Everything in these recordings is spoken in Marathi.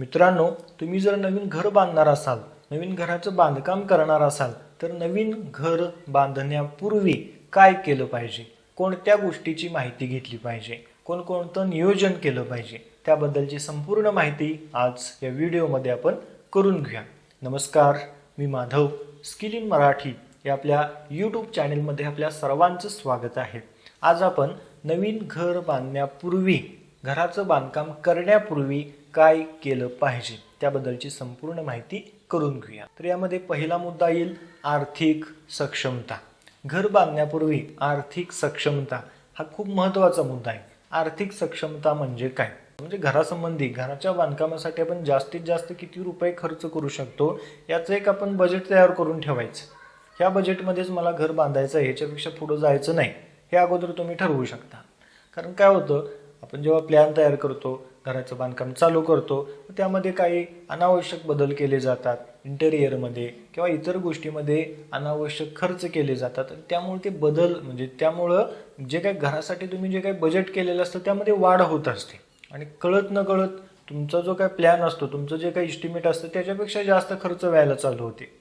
मित्रांनो तुम्ही जर नवीन घर बांधणार असाल नवीन घराचं बांधकाम करणार असाल तर नवीन घर बांधण्यापूर्वी काय केलं पाहिजे? कोणत्या गोष्टीची माहिती घेतली पाहिजे? कोणकोणतं नियोजन केलं पाहिजे? त्याबद्दलची संपूर्ण माहिती आज या व्हिडिओमध्ये आपण करून घेऊया. नमस्कार मी माधव स्किल इन मराठी या आपल्या यूट्यूब चॅनेलमध्ये आपल्या सर्वांचं स्वागत आहे. आज आपण नवीन घर बांधण्यापूर्वी घराचं बांधकाम करण्यापूर्वी काय केलं पाहिजे त्याबद्दलची संपूर्ण माहिती करून घेऊया. तर यामध्ये पहिला मुद्दा येईल आर्थिक सक्षमता. घर बांधण्यापूर्वी आर्थिक सक्षमता हा खूप महत्त्वाचा मुद्दा आहे. आर्थिक सक्षमता म्हणजे काय? म्हणजे घरासंबंधी घराच्या बांधकामासाठी आपण जास्तीत जास्त किती रुपये खर्च करू शकतो याचं एक आपण बजेट तयार करून ठेवायचं. ह्या बजेटमध्येच मला घर बांधायचं आहे ह्याच्यापेक्षा पुढं जायचं नाही हे अगोदर तुम्ही ठरवू शकता. कारण काय होतं आपण जेव्हा प्लॅन तयार करतो घराचं बांधकाम चालू करतो. त्यामध्ये काही अनावश्यक बदल केले जातात. इंटेरियरमध्ये किंवा इतर गोष्टीमध्ये अनावश्यक खर्च केले जातात. त्यामुळे ते बदल म्हणजे त्यामुळं जे काही घरासाठी तुम्ही जे काही बजेट केलेलं असतं त्यामध्ये वाढ होत असते. आणि कळत न कळत तुमचा जो काही प्लॅन असतो तुमचं जे काही इस्टिमेट असतं त्याच्यापेक्षा जास्त खर्च व्हायला चालू होते.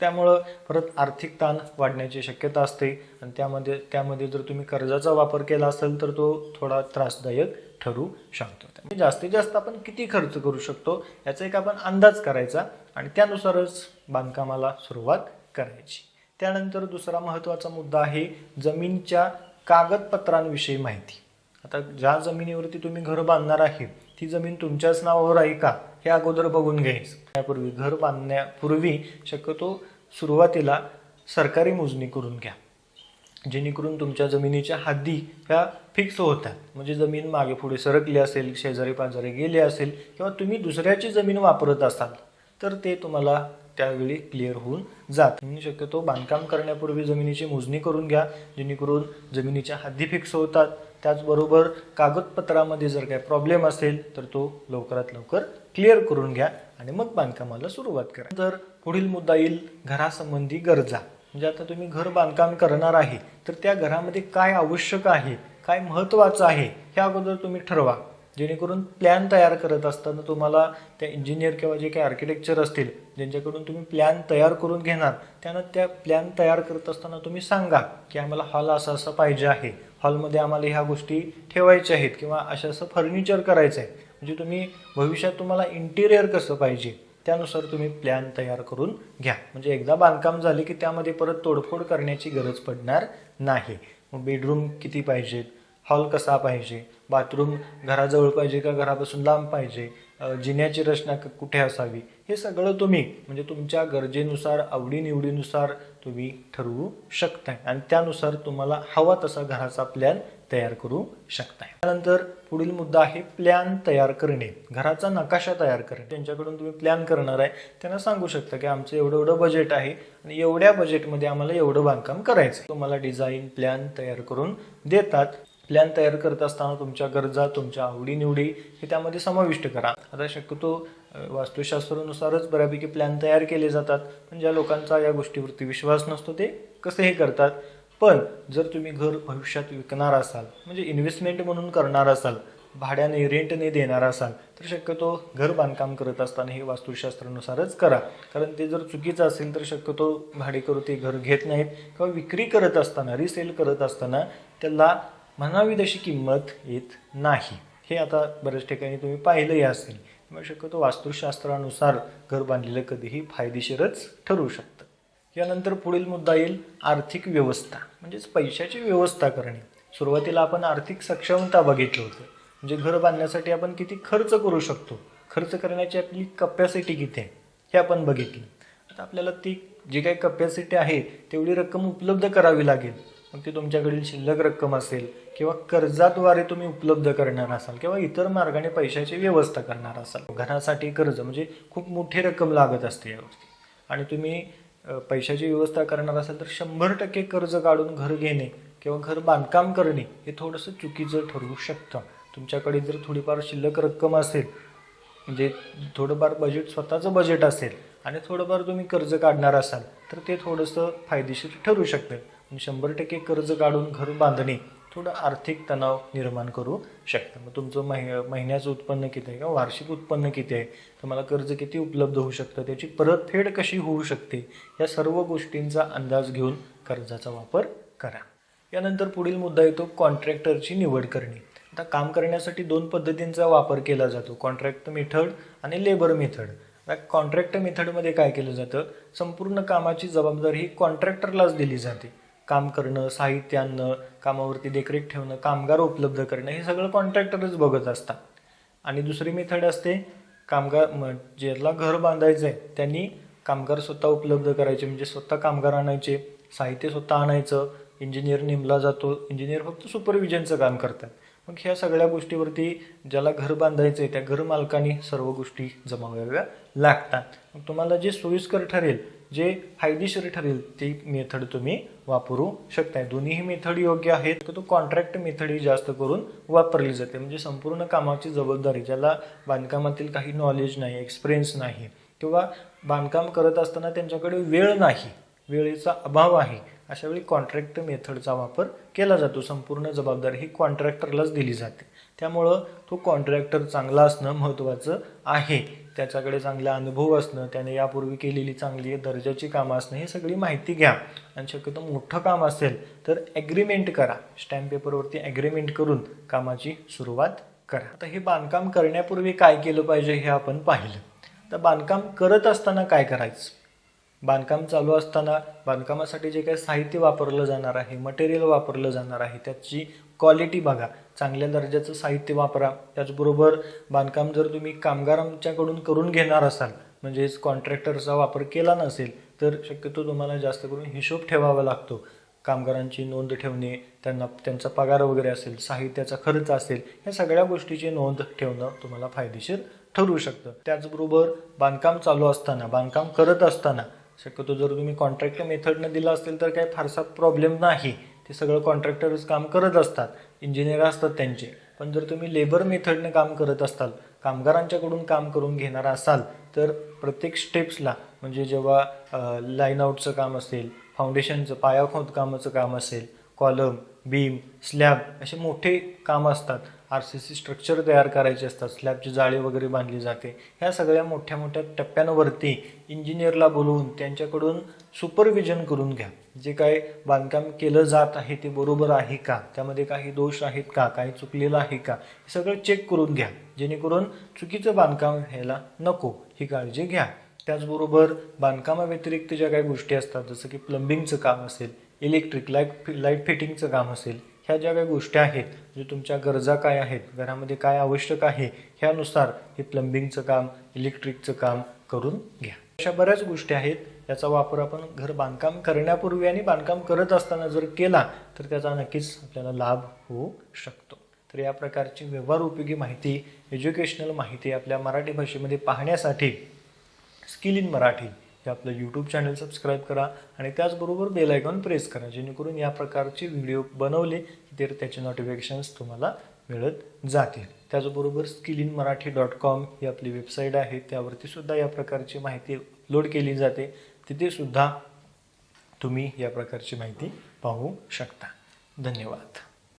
त्यामुळं परत आर्थिक ताण वाढण्याची शक्यता असते. आणि त्यामध्ये त्यामध्ये जर तुम्ही कर्जाचा वापर केला असेल तर तो थोडा त्रासदायक ठरू शकतो. त्यामुळे जास्तीत जास्त आपण किती खर्च करू शकतो याचा एक आपण अंदाज करायचा आणि त्यानुसारच बांधकामाला सुरुवात करायची. त्यानंतर दुसरा महत्त्वाचा मुद्दा आहे जमीनच्या कागदपत्रांविषयी माहिती. आता ज्या जमिनीवरती तुम्ही घर बांधणार आहे ती जमीन तुमच्याच नावावर आहे का हे अगोदर बघून घ्यायचं. त्यापूर्वी घर बांधण्यापूर्वी शक्यतो सुरुवातीला सरकारी मोजणी करून घ्या जेणेकरून तुमच्या जमिनीच्या हद्दी ह्या फिक्स होतात. म्हणजे जमीन मागे पुढे सरकली असेल शेजारी पाजारी गेले असेल किंवा तुम्ही दुसऱ्याची जमीन वापरत असाल तर ते तुम्हाला त्यावेळी क्लिअर होऊन जात. म्हणून शक्यतो बांधकाम करण्यापूर्वी जमिनीची मोजणी करून घ्या जेणेकरून जमिनीच्या हद्दी फिक्स होतात. त्याचबरोबर कागदपत्रामध्ये जर काही प्रॉब्लेम असेल तर तो लवकरात लवकर क्लिअर करून घ्या आणि मग बांधकामाला सुरुवात करा. तर पुढील मुद्दा येईल घरासंबंधी गरजा. म्हणजे आता तुम्ही घर बांधकाम करणार आहे तर त्या घरामध्ये काय आवश्यक आहे काय महत्त्वाचं आहे हे अगोदर तुम्ही ठरवा. जेणेकरून प्लॅन तयार करत असताना तुम्हाला त्या इंजिनियर किंवा जे काही आर्किटेक्चर असतील ज्यांच्याकडून तुम्ही प्लॅन तयार करून घेणार त्यांना त्या प्लॅन तयार करत असताना तुम्ही सांगा की आम्हाला हॉल असं असं पाहिजे आहे. हॉलमध्ये आम्हाला ह्या गोष्टी ठेवायच्या आहेत किंवा असं असं फर्निचर करायचं आहे म्हणजे तुम्ही भविष्यात तुम्हाला इंटिरियर कसं पाहिजे त्यानुसार तुम्ही प्लॅन तयार करून घ्या. म्हणजे एकदा बांधकाम झाले की त्यामध्ये परत तोडफोड करण्याची गरज पडणार नाही. मग बेडरूम किती पाहिजेत? हॉल कसा पाहिजे? बाथरूम घराजवळ पाहिजे का घरापासून लांब पाहिजे? जिन्याची रचना कुठे असावी? हे सगळं तुम्ही म्हणजे तुमच्या गरजेनुसार आवडीनिवडीनुसार तुम्ही ठरवू शकताय. आणि त्यानुसार तुम्हाला हवा तसा घराचा प्लॅन तयार करू शकताय. त्यानंतर पुढील मुद्दा आहे प्लॅन तयार करणे. घराचा नकाशा तयार करणे. त्यांच्याकडून तुम्ही प्लॅन करणार आहे त्यांना सांगू शकता की आमचं एवढं एवढं बजेट आहे आणि एवढ्या बजेटमध्ये आम्हाला एवढं बांधकाम करायचं तुम्हाला डिझाईन प्लॅन तयार करून देतात. प्लॅन तयार करत असताना तुमच्या गरजा तुमच्या आवडीनिवडी हे त्यामध्ये समाविष्ट करा. आता शक्यतो वास्तुशास्त्रानुसारच बऱ्यापैकी प्लॅन तयार केले जातात. पण ज्या लोकांचा या गोष्टीवरती विश्वास नसतो ते कसे हे करतात? पण जर तुम्ही घर भविष्यात विकणार असाल म्हणजे इन्व्हेस्टमेंट म्हणून करणार असाल भाड्याने रेंटने देणार असाल तर शक्यतो घर बांधकाम करत असताना हे वास्तुशास्त्रानुसारच करा. कारण ते जर चुकीचं असेल तर शक्यतो भाडेकरू ते घर घेत नाहीत. किंवा विक्री करत असताना रिसेल करत असताना त्याला म्हणावी तशी किंमत येत नाही. हे आता बऱ्याच ठिकाणी तुम्ही पाहिलंही असेल. मग शक्यतो वास्तुशास्त्रानुसार घर बांधलेलं कधीही फायदेशीरच ठरू शकतं. यानंतर पुढील मुद्दा येईल आर्थिक व्यवस्था म्हणजेच पैशाची व्यवस्था करणे. सुरुवातीला आपण आर्थिक सक्षमता बघितलं होतं. म्हणजे घर बांधण्यासाठी आपण किती खर्च करू शकतो? खर्च करण्याची आपली कपॅसिटी किती आहे? हे आपण बघितलं. आता आपल्याला ती जी काही कपॅसिटी आहे तेवढी रक्कम उपलब्ध करावी लागेल. मग ती तुमच्याकडील शिल्लक रक्कम असेल किंवा कर्जाद्वारे तुम्ही उपलब्ध करणार असाल किंवा इतर मार्गाने पैशाची व्यवस्था करणार असाल. घरासाठी कर्ज म्हणजे खूप मोठी रक्कम लागत असते यावरती आणि तुम्ही पैशाची व्यवस्था करणार असाल तर शंभर टक्के कर्ज काढून घर घेणे किंवा घर बांधकाम करणे हे थोडंसं चुकीचं ठरवू शकतं. तुमच्याकडे जर थोडीफार शिल्लक रक्कम असेल म्हणजे थोडंफार बजेट स्वतःचं बजेट असेल आणि थोडंफार तुम्ही कर्ज काढणार असाल तर ते थोडंसं फायदेशीर ठरू शकतं. शंभर टक्के कर्ज काढून घर बांधणे थोडं आर्थिक तणाव निर्माण करू शकतं. मग तुमचं महि महिन्याचं उत्पन्न किती आहे किंवा वार्षिक उत्पन्न किती आहे? तुम्हाला कर्ज किती उपलब्ध होऊ शकतं? त्याची परतफेड कशी होऊ शकते? या सर्व गोष्टींचा अंदाज घेऊन कर्जाचा वापर करा. यानंतर पुढील मुद्दा येतो कॉन्ट्रॅक्टरची निवड करणे. आता काम करण्यासाठी दोन पद्धतींचा वापर केला जातो. कॉन्ट्रॅक्ट मेथड आणि लेबर मेथड. कॉन्ट्रॅक्ट मेथडमध्ये काय केलं जातं? संपूर्ण कामाची जबाबदारी ही कॉन्ट्रॅक्टरलाच दिली जाते. काम करणं साहित्य आणणं कामावरती देखरेख ठेवणं कामगार उपलब्ध करणं हे सगळं कॉन्ट्रॅक्टरच बघत असतात. आणि दुसरी मेथड असते कामगार म ज्याला घर बांधायचं आहे त्यांनी कामगार स्वतः उपलब्ध करायचे म्हणजे स्वतः कामगार आणायचे साहित्य स्वतः आणायचं इंजिनियर नेमला जातो इंजिनियर फक्त सुपरविजनचं काम करतात. मग ह्या सगळ्या गोष्टीवरती ज्याला घर बांधायचं आहे त्या घर मालकाने सर्व गोष्टी जमाव्याव्या लागतात. मग तुम्हाला जे सोयीस्कर ठरेल जे फायदेशीर ठरेल ती मेथड तुम्ही वापरू शकताय. दोन्हीही मेथड योग्य आहेत तर तो कॉन्ट्रॅक्ट मेथड ही जास्त करून वापरली जाते. म्हणजे संपूर्ण कामाची जबाबदारी ज्याला बांधकामातील काही नॉलेज नाही एक्सपिरियन्स नाही किंवा बांधकाम करत असताना त्यांच्याकडे वेळ नाही वेळेचा अभाव आहे अशावेळी कॉन्ट्रॅक्ट मेथडचा वापर केला जातो. संपूर्ण जबाबदारी ही कॉन्ट्रॅक्टरलाच दिली जाते. त्यामुळं तो कॉन्ट्रॅक्टर चांगला असणं महत्त्वाचं आहे. त्याच्याकडे चांगला अनुभव असणं त्याने यापूर्वी केलेली चांगली दर्जाची कामं असणं ही सगळी माहिती घ्या. आणि शक्यतो मोठं काम असेल तर ॲग्रीमेंट करा. स्टॅम्प पेपरवरती ॲग्रीमेंट करून कामाची सुरुवात करा. आता हे बांधकाम करण्यापूर्वी काय केलं पाहिजे हे आपण पाहिलं. तर बांधकाम करत असताना काय करायचं? बांधकाम चालू असताना बांधकामासाठी जे काही साहित्य वापरलं जाणार आहे मटेरियल वापरलं जाणार आहे त्याची क्वालिटी बघा. चांगल्या दर्जाचं साहित्य वापरा. त्याचबरोबर बांधकाम जर तुम्ही कामगारांच्याकडून करून घेणार असाल म्हणजेच कॉन्ट्रॅक्टरचा वापर केला नसेल तर शक्यतो तुम्हाला जास्त करून हिशोब ठेवावा लागतो. कामगारांची नोंद ठेवणे त्यांना त्यांचा पगार वगैरे असेल साहित्याचा खर्च असेल या सगळ्या गोष्टीची नोंद ठेवणं तुम्हाला फायदेशीर ठरू शकतं. त्याचबरोबर बांधकाम चालू असताना बांधकाम करत असताना शक्यतो जर तुम्ही कॉन्ट्रॅक्ट मेथडनं दिलं असेल तर काही फारसा प्रॉब्लेम नाही. ते सगळं कॉन्ट्रॅक्टरच काम करत असतात. इंजिनियर असतात त्यांचे. पण जर तुम्ही लेबर मेथडनं काम करत असाल कामगारांच्याकडून काम करून घेणार असाल तर प्रत्येक स्टेप्सला म्हणजे जेव्हा लाईन आउटचं काम असेल फाउंडेशनचं पाया खोदकामाचं काम असेल कॉलम बीम स्लॅब असे मोठे काम असतात. आर सी सी स्ट्रक्चर तयार करायचे असतात. स्लॅबची जाळी वगैरे बांधली जाते. ह्या सगळ्या मोठ्या मोठ्या टप्प्यांवरती इंजिनियरला बोलवून त्यांच्याकडून सुपरविजन करून घ्या. जे काय बांधकाम केलं जात आहे ते बरोबर आहे का? त्यामध्ये काही दोष आहेत का? काही चुकलेलं आहे का? हे सगळं चेक करून घ्या. जेणेकरून चुकीचं बांधकाम व्हायला नको. ही काळजी घ्या. त्याचबरोबर बांधकामाव्यतिरिक्त ज्या काही गोष्टी असतात जसं की प्लंबिंगचं काम असेल इलेक्ट्रिक लाइट लाइट फिटिंगचं काम असेल ह्या ज्या काही गोष्टी आहेत जे तुमच्या गरजा काय आहेत घरामध्ये काय आवश्यक आहे ह्यानुसार हे प्लंबिंगचं काम इलेक्ट्रिकचं काम करून घ्या. अशा बऱ्याच गोष्टी आहेत याचा वापर आपण घर बांधकाम करण्यापूर्वी आणि बांधकाम करत असताना जर केला तर त्याचा नक्कीच आपल्याला लाभ होऊ शकतो. तर या प्रकारची व्यवहार उपयोगी माहिती एज्युकेशनल माहिती आपल्या मराठी भाषेमध्ये पाहण्यासाठी स्किल इन मराठी हे आपलं यूट्यूब चॅनल सबस्क्राईब करा आणि त्याचबरोबर बेल आयकॉन प्रेस करा जेणेकरून या प्रकारचे व्हिडिओ बनवले तर त्याचे नोटिफिकेशन्स तुम्हाला मिळत जातील. त्याचबरोबर skill in Marathi dot com ही आपली वेबसाईट आहे. त्यावरती सुद्धा या प्रकारची माहिती अपलोड केली जाते. तिथे सुद्धा तुम्ही या प्रकारची माहिती पाहू शकता. धन्यवाद.